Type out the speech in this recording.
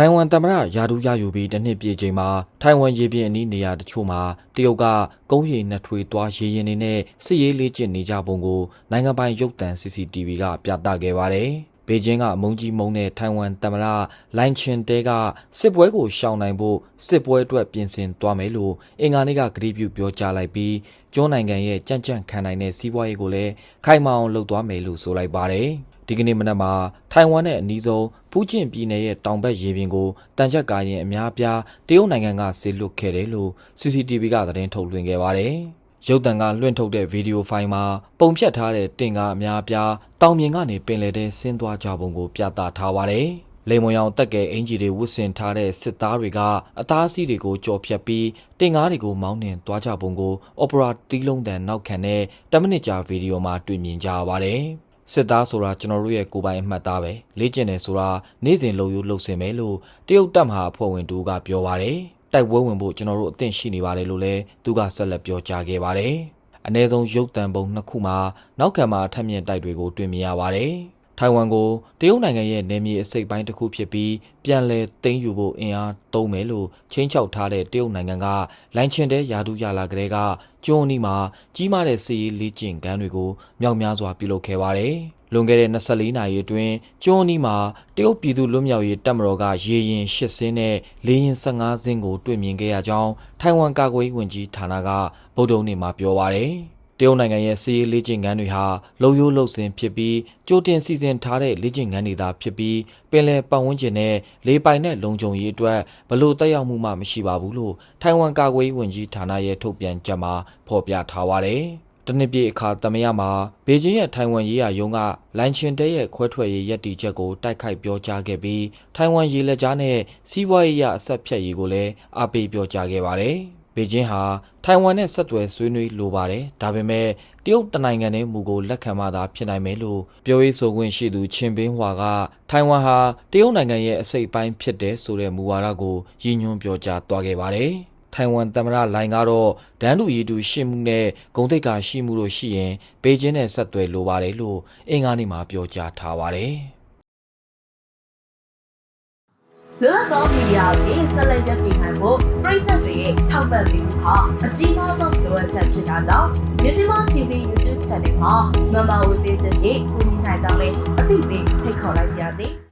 ထိုင်ဝမ်သမ္မတယာဒူးရယူပြီးတစ်နှစ်ပြည့်ချိန်မှာထိုင်ဝမ်ရေပြင်အနီးနေရာတချို့မှာတရုတ်ကကုန်းရီနှစ်ထွေသွားရေရင်တွေနဲ့စစ်ရေးလေ့ကျင့်နေကြပုံကိုနိုင်ငံပိုင်ရုပ်သံ CCTV ကပြသခဲ့ပါတယ်။ ဘေကျင်းကအမုန်းကြီးမုန်းတဲ့ထိုင်ဝမ်သမ္မတလိုင်ချင်တဲကစစ်ပွဲကိုရှောင်နိုင်ဖို့စစ်ပွဲအတွက်ပြင်ဆင်သွားမယ်လို့အင်္ဂါနေ့ကကတိပြုပြောကြားလိုက်ပြီးကျွန်းနိုင်ငံရဲ့ကြံ့ကြံ့ခံနိုင်တဲ့စီးပွားရေးကိုလည်းခိုင်မာအောင်လုပ်သွားမယ်လို့ဆိုလိုက်ပါတယ်။ဒီကနေ့မနက်မှာထိုင်ဝမ်နဲ့အနီးဆုံးဖူးကျင်ပြည်နယ်ရဲ့တောင်ဘက်ရေပြင်ကိုတန်ချက်ကာရင်အများအပြားတရုတ်နိုင်ငံကဆေလွတ်ခဲ့တယ်လို့ CCTV ကသတင်းထုတ်လွှင့်ခဲ့ပါတယ်။ ရုပ်သံကလွှင့်ထုတ်တဲ့ဗီဒီယိုဖိုင်မှာပုံဖြတ်ထားတဲ့တင်ကားအများအပြားတောင်ပြင်ကနေပင်လယ်ထဲဆင်းသွားကြပုံကိုပြသထားပါတယ်။လေမွန်ရောင်တက်ကဲအင်ဂျီတွေဝတ်ဆင်ထားတဲ့စစ်သားတွေကအသားအဆီးတွေကိုကြော်ဖြတ်ပြီးတင်ကားတွေကိုမောင်းနှင်သွားကြပုံကိုအော်ပရာတီးလုံးတန်နောက်ခံတဲ့10မိနစ်ကြာဗီဒီယိုမှာတွေ့မြင်ကြရပါတယ်။စစ်သားဆိုတာကျွန်တော်တို့ရဲ့ကိုယ်ပိုင်အမှတ်သားပဲလေ့ကျင့်တယ်ဆိုတာနေ့စဉ်လုံယူလှုပ်ဆင်မယ်လို့တရုတ်တပ်မဟာအဖွဲ့ဝင်တူကပြောပါတယ် တိုက်ပွဲဝင်ဖို့ကျွန်တော်တို့အသင့်ရှိနေပါတယ်လို့လည်းသူကဆက်လက်ပြောကြားခဲ့ပါတယ်အ ਨੇ ဆုံးရုပ်တံပုံနှစ်ခုမှာနောက်ခံမှာထက်မြင့်တိုက်တွေကိုတွေ့မြင်ရပါတယ် ထိုင်ဝမ်ကိုတရုတ်နိုင်ငံရဲ့နယ်မြေအစိပ်ပိုင်းတစ်ခုဖြစ်ပြီးပြန်လည်သိမ်းယူဖို့အင်အားသုံးမယ်လို့ချင်းချောက်ထားတဲ့တရုတ်နိုင်ငံကလိုင်ချင်တဲ့ယာဒူးရလာကလေးကကျွန်းအနီးမှာကြီးမားတဲ့စီးရီးလေ့ကျင့်ခန်းတွေကိုမြောက်များစွာပြုလုပ်ခဲ့ပါတယ်။လွန်ခဲ့တဲ့24နာရီအတွင်းကျွန်းအနီးမှာတရုတ်ပြည်သူ့လွတ်မြောက်ရေးတပ်မတော်ကရေရင်၈စင်းနဲ့လေရင်15စင်းကိုတွေ့မြင်ခဲ့ရကြောင်းထိုင်ဝမ်ကာကွယ်ရေးဝန်ကြီးဌာနကဗုဒ္ဓနေ့မှာပြောပါတယ်။ တရုတ်နိုင်ငံရဲ့စီးရီးလေ့ကျင့်ခန်းတွေဟာလုံယိုးလုံစင်ဖြစ်ပြီးကြိုတင်စီစဉ်ထားတဲ့လေ့ကျင့်ခန်းတွေသာဖြစ်ပြီးပင်လယ်ပတ်ဝန်းကျင်နဲ့လေပိုင်နဲ့လုံခြုံရေးအတွက်ဘလို့တက်ရောက်မှုမှမရှိပါဘူးလို့ထိုင်ဝမ်ကာကွယ်ရေးဝန်ကြီးဌာနရဲ့ထုတ်ပြန်ချက်မှာဖော်ပြထားပါတယ်။တနစ်ပြည့်အခါတမယမှာဘေကျင်းရဲ့ထိုင်ဝမ်ရေးရာရုံးကလိုင်ချင်တဲရဲ့ခွဲထွက်ရေးရည်တည်ချက်ကိုတိုက်ခိုက်ပြောကြားခဲ့ပြီးထိုင်ဝမ်ရေလက်ကြားနဲ့စီးပွားရေးရအဆက်ဖြတ်ရေးကိုလည်းအားပေးပြောကြားခဲ့ပါတယ်။ ဘေကျင်းဟာထိုင်ဝမ်နဲ့ဆက်သွယ်ဆွေးနွေးလိုပါတယ်။ဒါပေမဲ့တရုတ်တနိုင်ငံနဲ့မူကိုလက်ခံမှသာဖြစ်နိုင်မယ်လို့ပြောရေးဆိုခွင့်ရှိသူချင်းပင်းဟွာကထိုင်ဝမ်ဟာတရုတ်နိုင်ငံရဲ့အစိတ်အပိုင်းဖြစ်တယ်ဆိုတဲ့မူဝါဒကိုရည်ညွှန်းပြောကြားသွားခဲ့ပါတယ်။ထိုင်ဝမ်သမ္မတလိုင်ကတော့ဒန်းတူရည်တူရှိမှုနဲ့ဂုံတိတ်ကရှိမှုတို့ရှိရင်ဘေကျင်းနဲ့ဆက်သွယ်လိုပါတယ်လို့အင်္ဂါနေ့မှာပြောကြားထားပါတယ်။လွတ်လပ်သောမီဒီယာတွေဆက်လက်ရပ်တည်နိုင်ဖို့ ပြည်သက်တွေရဲ့ထောက်ပံ့ပေးမှုဟာအကြီးမားဆုံးလိုအပ်ချက်ဖြစ်တာကြောင့်မြစီမ TV YouTube Channel မှာမမဝေပေးချက်တွေကူညီနိုင်ကြောင်းလည်းအသိပေးဖိတ်ခေါ်လိုက်ပါရစေ။